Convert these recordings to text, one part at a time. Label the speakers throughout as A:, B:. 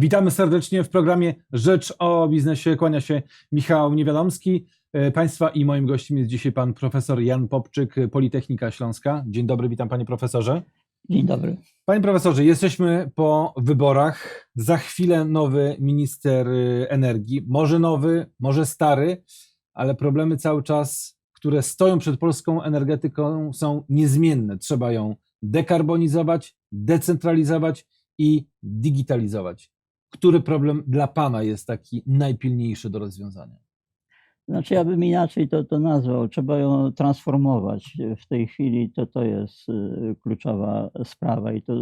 A: Witamy serdecznie w programie Rzecz o biznesie. Kłania się Michał Niewiadomski. E, Państwa i moim gościem jest dzisiaj pan profesor Jan Popczyk, Politechnika Śląska. Dzień dobry, witam panie profesorze.
B: Dzień dobry.
A: Panie profesorze, jesteśmy po wyborach. Za chwilę nowy minister y, energii. Może nowy, może stary, ale problemy cały czas, które stoją przed polską energetyką, są niezmienne. Trzeba ją dekarbonizować, decentralizować i digitalizować. Który problem dla pana jest taki najpilniejszy do rozwiązania?
B: Znaczy, ja bym inaczej to, to nazwał. Trzeba ją transformować. W tej chwili to, to jest y, kluczowa sprawa i to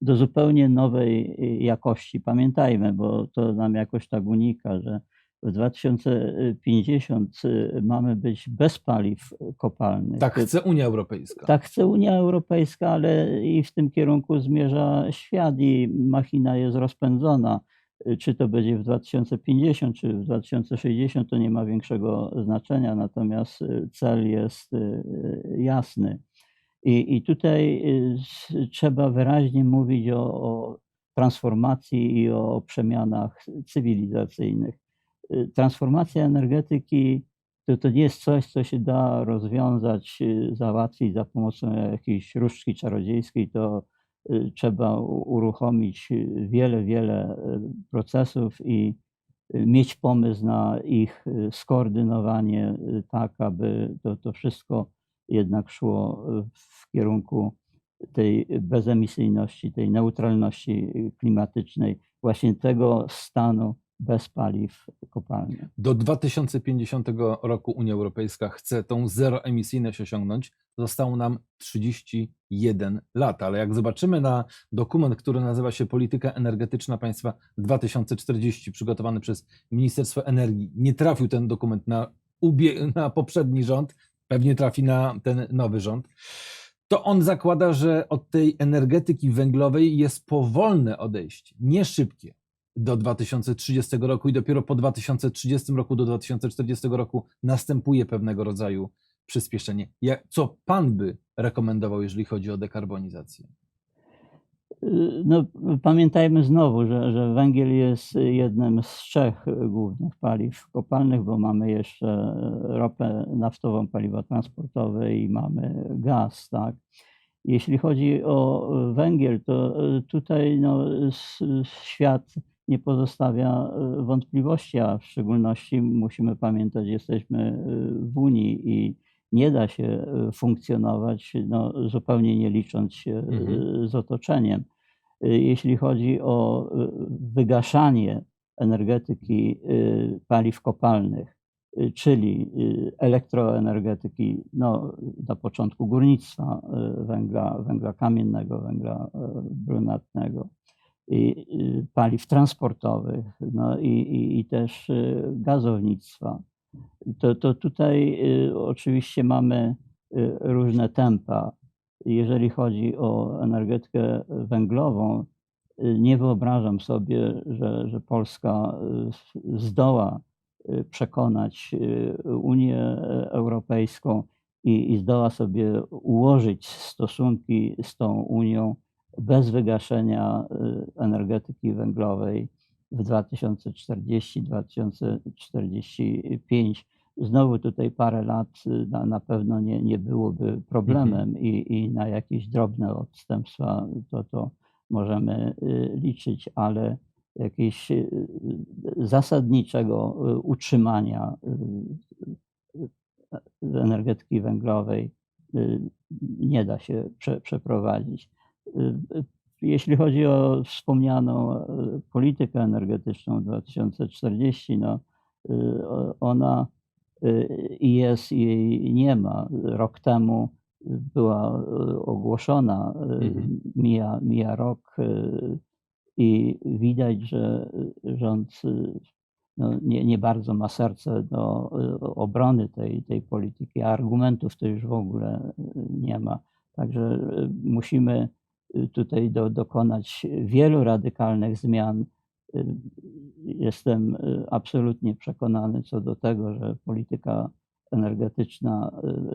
B: do zupełnie nowej y, jakości. Pamiętajmy, bo to nam jakoś tak unika, że w 2050 y, mamy być bez paliw kopalnych.
A: Tak chce Unia Europejska.
B: Tak chce Unia Europejska, ale i w tym kierunku zmierza świat i machina jest rozpędzona. Czy to będzie w 2050, czy w 2060, to nie ma większego znaczenia, natomiast y, cel jest y, jasny. I, i tutaj trzeba wyraźnie mówić o, o transformacji i o przemianach cywilizacyjnych. Y, Transformacja energetyki to, to nie jest coś, co się da rozwiązać, y, załatwić za pomocą jakiejś różdżki czarodziejskiej. To y, trzeba uruchomić wiele, wiele procesów i mieć pomysł na ich skoordynowanie tak, aby to, to wszystko jednak szło w kierunku tej bezemisyjności, tej neutralności klimatycznej, właśnie tego stanu bez paliw kopalnych.
A: Do 2050 roku Unia Europejska chce tą zeroemisyjność osiągnąć. Zostało nam 31 lat, ale jak zobaczymy na dokument, który nazywa się Polityka Energetyczna Państwa 2040, przygotowany przez Ministerstwo Energii, nie trafił ten dokument na, na poprzedni rząd, pewnie trafi na ten nowy rząd. To on zakłada, że od tej energetyki węglowej jest powolne odejście, nie szybkie do 2030 roku i dopiero po 2030 roku do 2040 roku następuje pewnego rodzaju przyspieszenie. Co pan by rekomendował, jeżeli chodzi o dekarbonizację?
B: Y, No, pamiętajmy znowu, że, że węgiel jest jednym z trzech głównych paliw kopalnych, bo mamy jeszcze ropę naftową, paliwa transportowe i mamy gaz. Tak? Jeśli chodzi o węgiel, to tutaj no, świat nie pozostawia wątpliwości, a w szczególności musimy pamiętać, jesteśmy w Unii i nie da się funkcjonować no, zupełnie nie licząc się
A: Mhm.
B: z otoczeniem. Jeśli chodzi o wygaszanie energetyki y, paliw kopalnych, y, czyli y, elektroenergetyki, no, na początku górnictwa y, węgla, węgla kamiennego, węgla y, brunatnego, i paliw transportowych, no i, i, i też y, gazownictwa, to, to tutaj y, oczywiście mamy y, różne tempa. Jeżeli chodzi o energetykę węglową, nie wyobrażam sobie, że, że Polska zdoła przekonać Unię Europejską i, i zdoła sobie ułożyć stosunki z tą Unią bez wygaszenia y, energetyki węglowej w 2040-2045. Znowu tutaj parę lat y, na, na pewno nie, nie byłoby problemem i, i na jakieś drobne odstępstwa to, to możemy y, liczyć, ale jakiegoś zasadniczego utrzymania energetyki węglowej nie da się prze, przeprowadzić. Y, y, Jeśli chodzi o wspomnianą y, politykę energetyczną 2040, no, ona i jest i jej nie ma. Rok temu była ogłoszona,
A: Mhm.
B: mija, mija rok i widać, że rząd no, nie, nie bardzo ma serce do obrony tej, tej polityki, a argumentów to już w ogóle nie ma. Także musimy tutaj do, dokonać wielu radykalnych zmian. Y, Jestem y, absolutnie przekonany co do tego, że polityka energetyczna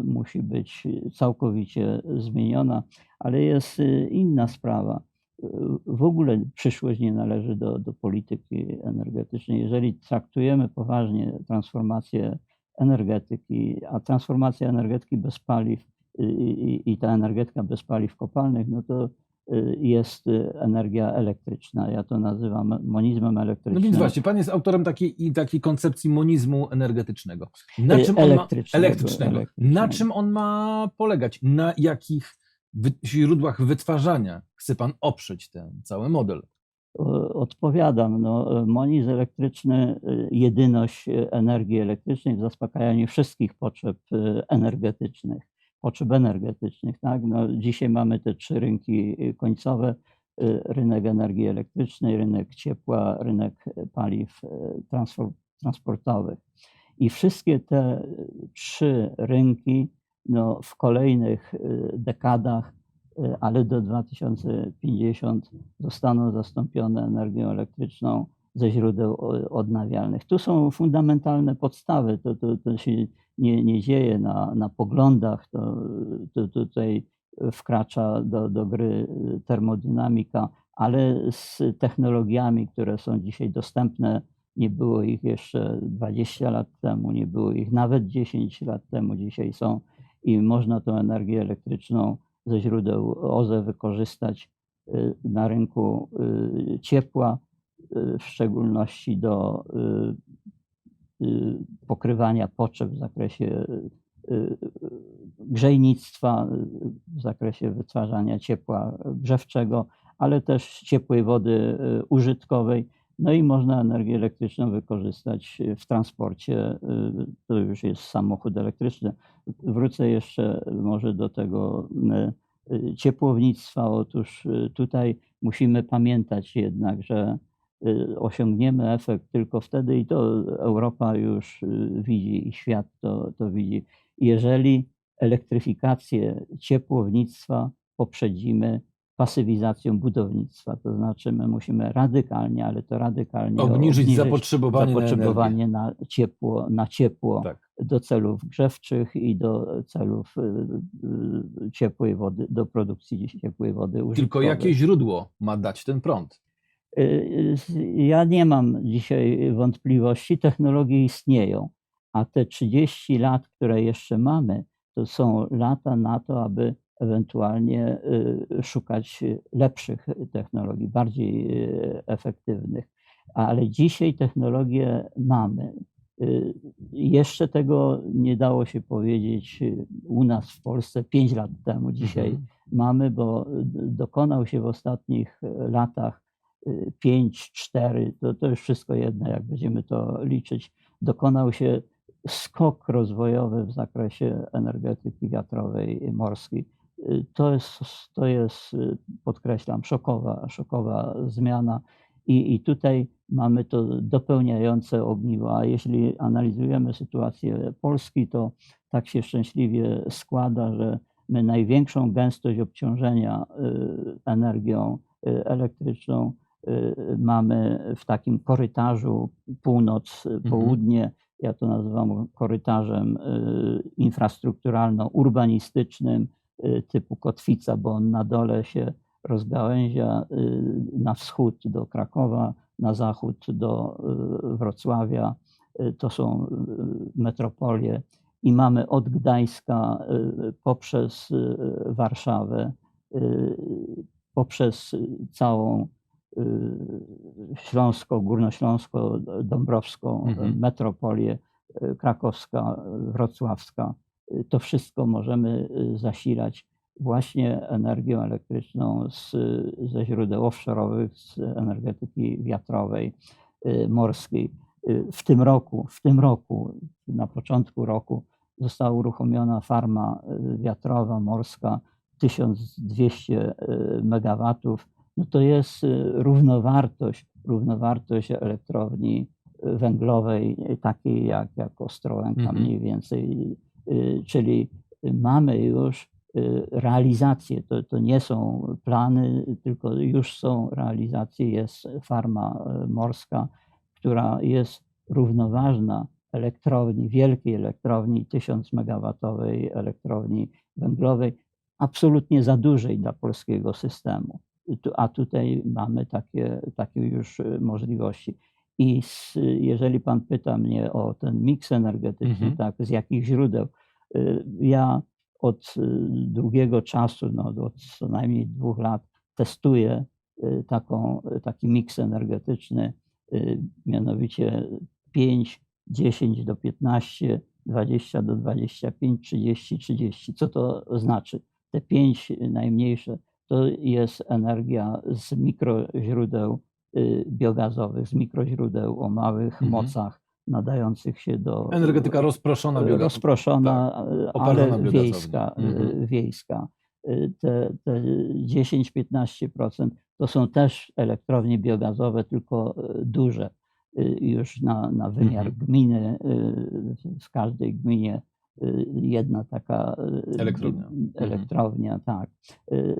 B: y, musi być całkowicie zmieniona, ale jest y, inna sprawa. y, w ogóle przyszłość nie należy do, do polityki energetycznej. Jeżeli traktujemy poważnie transformację energetyki, a transformacja energetyki bez paliw y, i, i ta energetyka bez paliw kopalnych, no to y, jest y, energia elektryczna. Ja to nazywam monizmem
A: No
B: elektrycznym.
A: więc właśnie, pan jest autorem takiej, takiej koncepcji monizmu energetycznego. Na
B: Y,
A: czym on ma,
B: elektrycznego,
A: elektrycznego. Na
B: elektrycznego.
A: czym on ma polegać? Na jakich źródłach wytwarzania chce pan oprzeć ten cały model?
B: Odpowiadam. No, monizm elektryczny, jedyność energii elektrycznej w zaspokajaniu wszystkich potrzeb energetycznych, potrzeb energetycznych. Tak? No, dzisiaj mamy te trzy rynki y, końcowe, y, rynek energii elektrycznej, rynek ciepła, rynek y, paliw transportowych. I wszystkie te trzy rynki no, w kolejnych dekadach, ale do 2050 zostaną zastąpione energią elektryczną ze źródeł odnawialnych. Tu są fundamentalne podstawy. To, to, to się nie, nie dzieje na, na poglądach. To, to tutaj wkracza do, do gry termodynamika, ale z technologiami, które są dzisiaj dostępne, nie było ich jeszcze 20 lat temu, nie było ich nawet 10 lat temu, dzisiaj są i można tą energię elektryczną ze źródeł OZE wykorzystać y, na rynku y, ciepła, y, w szczególności do y, y, pokrywania potrzeb w zakresie y, y, grzejnictwa, y, w zakresie wytwarzania ciepła grzewczego, ale też ciepłej wody y, użytkowej. No i można energię elektryczną wykorzystać w transporcie. y, To już jest samochód elektryczny. Wrócę jeszcze może do tego y, y, ciepłownictwa. Otóż y, tutaj musimy pamiętać jednak, że y, osiągniemy efekt tylko wtedy, i to Europa już y, widzi i świat to, to widzi, jeżeli elektryfikację ciepłownictwa poprzedzimy pasywizacją budownictwa. To znaczy, my musimy radykalnie, ale to radykalnie
A: Obniżyć zapotrzebowanie,
B: zapotrzebowanie na ciepło, na ciepło
A: na energię. Tak.
B: do celów grzewczych i do celów y, y, ciepłej wody, do produkcji ciepłej wody
A: Tylko
B: użytkowej.
A: jakie źródło ma dać ten prąd?
B: Y, Ja nie mam dzisiaj wątpliwości, technologie istnieją, a te 30 lat, które jeszcze mamy, to są lata na to, aby ewentualnie y, szukać lepszych technologii, bardziej y, efektywnych. Ale dzisiaj technologie mamy. Jeszcze tego nie dało się powiedzieć u nas w Polsce 5 lat temu. Dzisiaj
A: Mhm.
B: mamy, bo dokonał się w ostatnich latach 5, 4, to, to już wszystko jedno, jak będziemy to liczyć, dokonał się skok rozwojowy w zakresie energetyki wiatrowej i morskiej. To jest, to jest, podkreślam, szokowa, szokowa zmiana. I, I tutaj mamy to dopełniające ogniwo. A jeśli analizujemy sytuację Polski, to tak się szczęśliwie składa, że my największą gęstość obciążenia y, energią y, elektryczną mamy w takim korytarzu północ-południe. Ja to nazywam korytarzem y, infrastrukturalno-urbanistycznym y, typu kotwica, bo on na dole się rozgałęzia y, na wschód do Krakowa, na zachód do y, Wrocławia. Y, To są y, metropolie i mamy od Gdańska y, poprzez y, Warszawę, y, poprzez całą y, Śląsko, Górnośląsko, Dąbrowską
A: Mhm.
B: metropolię, y, krakowska, wrocławska. Y, To wszystko możemy y, zasilać właśnie energią elektryczną z, ze źródeł offshore'owych, z energetyki wiatrowej, morskiej. W tym roku, w tym roku, na początku roku została uruchomiona farma wiatrowa, morska, 1200 y, megawatów. No to jest równowartość, równowartość elektrowni y, węglowej, y, takiej jak, jak Ostrołęka
A: Mhm.
B: mniej więcej. Y, Czyli mamy już realizację, to, to nie są plany, tylko już są realizacje, jest farma morska, która jest równoważna elektrowni, wielkiej elektrowni, 1000 megawatowej elektrowni węglowej, absolutnie za dużej dla polskiego systemu. A tutaj mamy takie, takie już y, możliwości. I s- jeżeli Pan pyta mnie o ten miks energetyczny,
A: Mhm.
B: tak, z jakich źródeł, y, ja od y, długiego czasu, no, od co najmniej dwóch lat, testuję taką, taki miks energetyczny, mianowicie 5, 10 do 15, 20 do 25, 30, 30. Co to znaczy? Te 5 najmniejsze to jest energia z mikroźródeł y, biogazowych, z mikroźródeł o małych
A: Mhm.
B: mocach nadających się do
A: Energetyka rozproszona, bioga-
B: rozproszona, y,
A: oparzona
B: ale wiejska. y,
A: Mhm.
B: wiejska. Y, Te, te 10-15% to są też elektrownie biogazowe, tylko y, duże, y, już na, na wymiar
A: Mhm.
B: gminy. y, W każdej gminie y, jedna taka y,
A: Elektrownia.
B: y, elektrownia, tak. Y,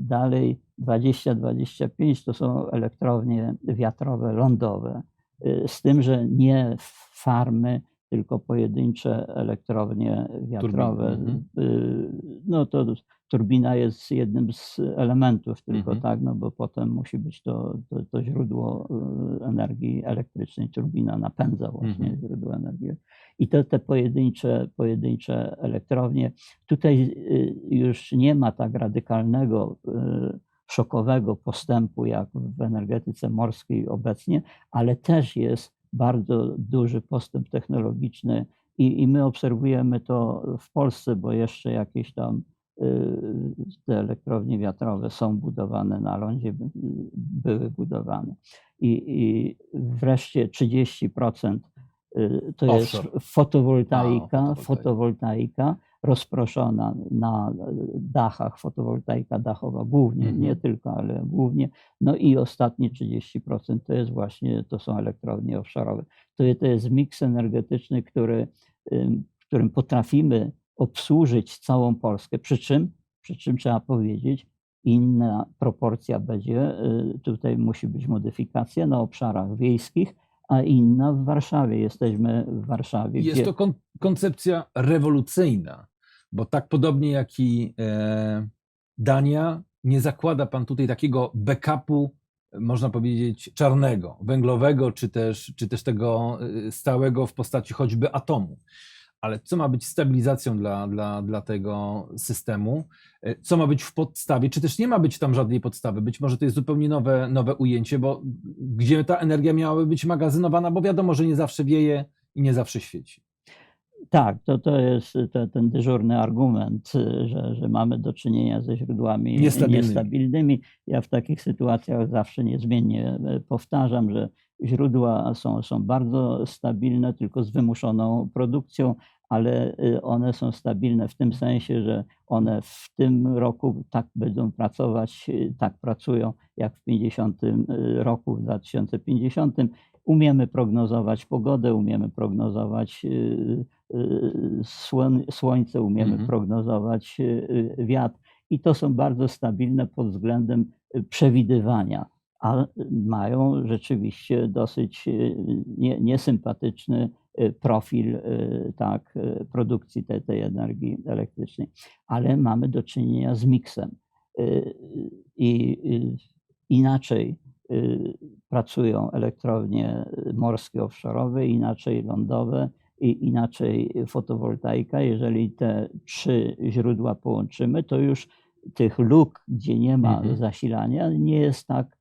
B: Dalej 20-25 to są elektrownie wiatrowe, lądowe. Y, Z tym, że nie farmy, tylko pojedyncze elektrownie wiatrowe.
A: mhm.
B: Y, No to turbina jest jednym z elementów tylko,
A: Mhm.
B: tak, no bo potem musi być to, to, to źródło y, energii elektrycznej. Turbina napędza właśnie
A: Mhm.
B: źródło energii. I te, te pojedyncze, pojedyncze elektrownie, tutaj y, już nie ma tak radykalnego, y, szokowego postępu jak w energetyce morskiej obecnie, ale też jest bardzo duży postęp technologiczny i, i my obserwujemy to w Polsce, bo jeszcze jakieś tam te elektrownie wiatrowe są budowane na lądzie, by- były budowane. I, i wreszcie 30% y, to jest fotowoltaika,
A: A, fotowoltaika.
B: fotowoltaika rozproszona na dachach, fotowoltaika dachowa głównie,
A: Mhm.
B: nie tylko, ale głównie. No i ostatnie 30% to jest właśnie, to są elektrownie offshore'owe. To, to jest miks energetyczny, który, w którym potrafimy obsłużyć całą Polskę, przy czym, przy czym trzeba powiedzieć, inna proporcja będzie, y, tutaj musi być modyfikacja na obszarach wiejskich, a inna w Warszawie. Jesteśmy w Warszawie,
A: Jest
B: gdzie
A: to kon- koncepcja rewolucyjna, bo tak podobnie jak i e, Dania, nie zakłada pan tutaj takiego backupu, można powiedzieć, czarnego, węglowego, czy też, czy też tego e, stałego w postaci choćby atomu. Ale co ma być stabilizacją dla, dla, dla tego systemu? E, Co ma być w podstawie? Czy też nie ma być tam żadnej podstawy? Być może to jest zupełnie nowe, nowe ujęcie, bo gdzie ta energia miałaby być magazynowana, bo wiadomo, że nie zawsze wieje i nie zawsze świeci.
B: Tak, to, to jest te, ten dyżurny argument, y, że, że mamy do czynienia ze źródłami
A: Niestabilnymi.
B: niestabilnymi. Ja w takich sytuacjach zawsze niezmiennie y, powtarzam, że źródła są, są bardzo stabilne, tylko z wymuszoną produkcją, ale y, one są stabilne w tym sensie, że one w tym roku tak będą pracować, y, tak pracują jak w 50 roku, w 2050. Umiemy prognozować pogodę, umiemy prognozować y, y, słońce, umiemy
A: Mhm.
B: prognozować y, y, wiatr i to są bardzo stabilne pod względem y, przewidywania, a mają rzeczywiście dosyć y, nie- niesympatyczny y, profil y, tak, produkcji tej, tej energii elektrycznej, ale mamy do czynienia z miksem i inaczej pracują elektrownie morskie offshore'owe, inaczej lądowe i inaczej fotowoltaika. Jeżeli te trzy źródła połączymy, to już tych luk, gdzie nie ma
A: Mhm.
B: zasilania, nie jest tak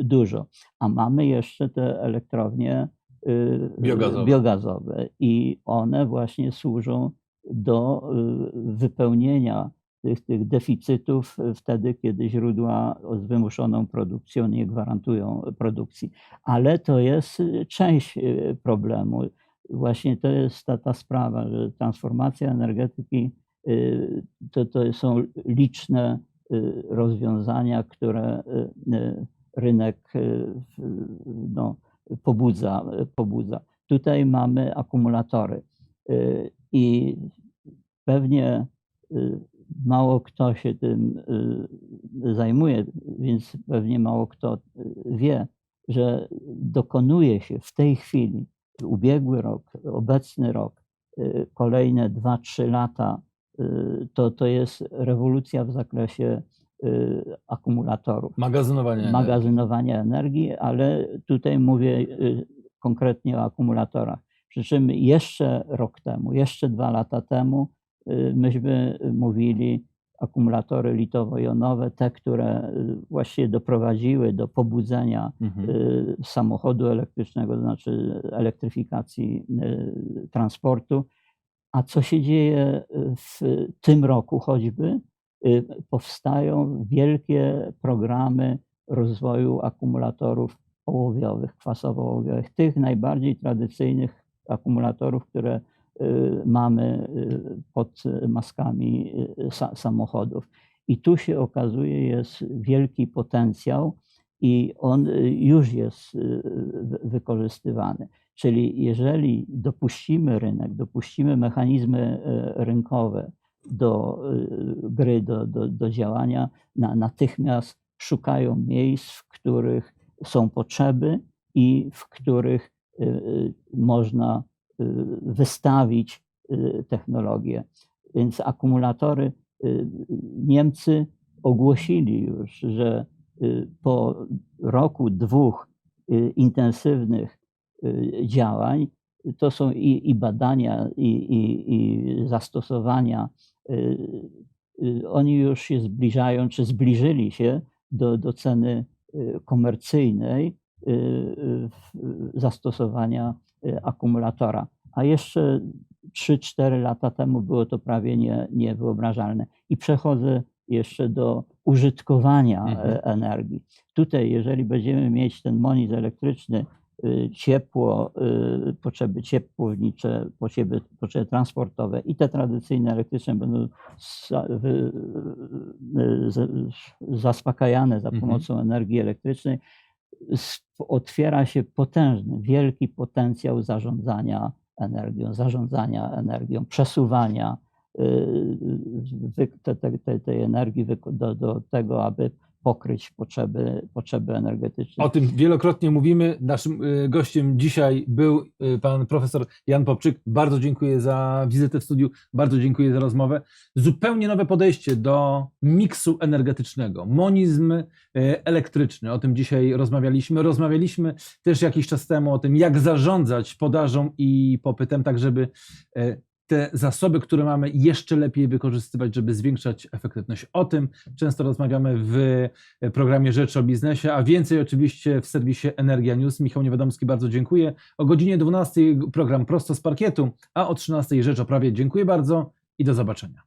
B: dużo. A mamy jeszcze te elektrownie y,
A: Biogazowe.
B: biogazowe i one właśnie służą do y, wypełnienia tych, tych deficytów y, wtedy, kiedy źródła z wymuszoną produkcją nie gwarantują produkcji. Ale to jest y, część y, problemu. Właśnie to jest ta, ta sprawa, że transformacja energetyki y, to, to są liczne y, rozwiązania, które y, y, rynek y, no, pobudza, pobudza. Tutaj mamy akumulatory y, i pewnie y, mało kto się tym zajmuje, więc pewnie mało kto wie, że dokonuje się w tej chwili, ubiegły rok, obecny rok, kolejne 2-3 lata, to, to jest rewolucja w zakresie akumulatorów
A: Magazynowanie. energii.
B: magazynowania energii, ale tutaj mówię y, konkretnie o akumulatorach. Przy czym jeszcze rok temu, jeszcze dwa lata temu, y, myśmy mówili akumulatory litowo-jonowe, te, które y, właściwie doprowadziły do pobudzenia
A: Mhm.
B: y, samochodu elektrycznego, to znaczy elektryfikacji y, transportu. A co się dzieje w tym roku choćby? Y, Powstają wielkie programy rozwoju akumulatorów ołowiowych, kwasowo-ołowiowych, tych najbardziej tradycyjnych akumulatorów, które y, mamy y, pod maskami sa- samochodów. I tu się okazuje, jest wielki potencjał i on już jest wy- wykorzystywany. Czyli jeżeli dopuścimy rynek, dopuścimy mechanizmy rynkowe do y, gry, do, do, do działania, na, natychmiast szukają miejsc, w których są potrzeby i w których y, y, można wystawić technologię. Więc akumulatory Niemcy ogłosili już, że po roku, dwóch intensywnych działań, to są i, i badania, i, i, i zastosowania, oni już się zbliżają, czy zbliżyli się do, do ceny y, komercyjnej y, y, zastosowania y, akumulatora. A jeszcze 3-4 lata temu było to prawie nie, niewyobrażalne. I przechodzę jeszcze do użytkowania
A: Mhm.
B: e, energii. Tutaj, jeżeli będziemy mieć ten monitor elektryczny, y, ciepło, y, potrzeby ciepłownicze, potrzeby, potrzeby transportowe i te tradycyjne elektryczne będą y, zaspokajane za
A: Mhm.
B: pomocą energii elektrycznej, otwiera się potężny, wielki potencjał zarządzania energią, zarządzania energią, przesuwania y, tej energii do, do tego, aby pokryć potrzeby, potrzeby energetyczne.
A: O tym wielokrotnie mówimy. Naszym y, gościem dzisiaj był y, pan profesor Jan Popczyk. Bardzo dziękuję za wizytę w studiu, bardzo dziękuję za rozmowę. Zupełnie nowe podejście do miksu energetycznego, monizm y, elektryczny. O tym dzisiaj rozmawialiśmy. Rozmawialiśmy też jakiś czas temu o tym, jak zarządzać podażą i popytem, tak żeby te zasoby, które mamy, jeszcze lepiej wykorzystywać, żeby zwiększać efektywność. O tym często rozmawiamy w programie Rzecz o Biznesie, a więcej oczywiście w serwisie Energia News. Michał Niewiadomski, bardzo dziękuję. O godzinie 12 program Prosto z Parkietu, a o 13 Rzecz o Prawie. Dziękuję bardzo i do zobaczenia.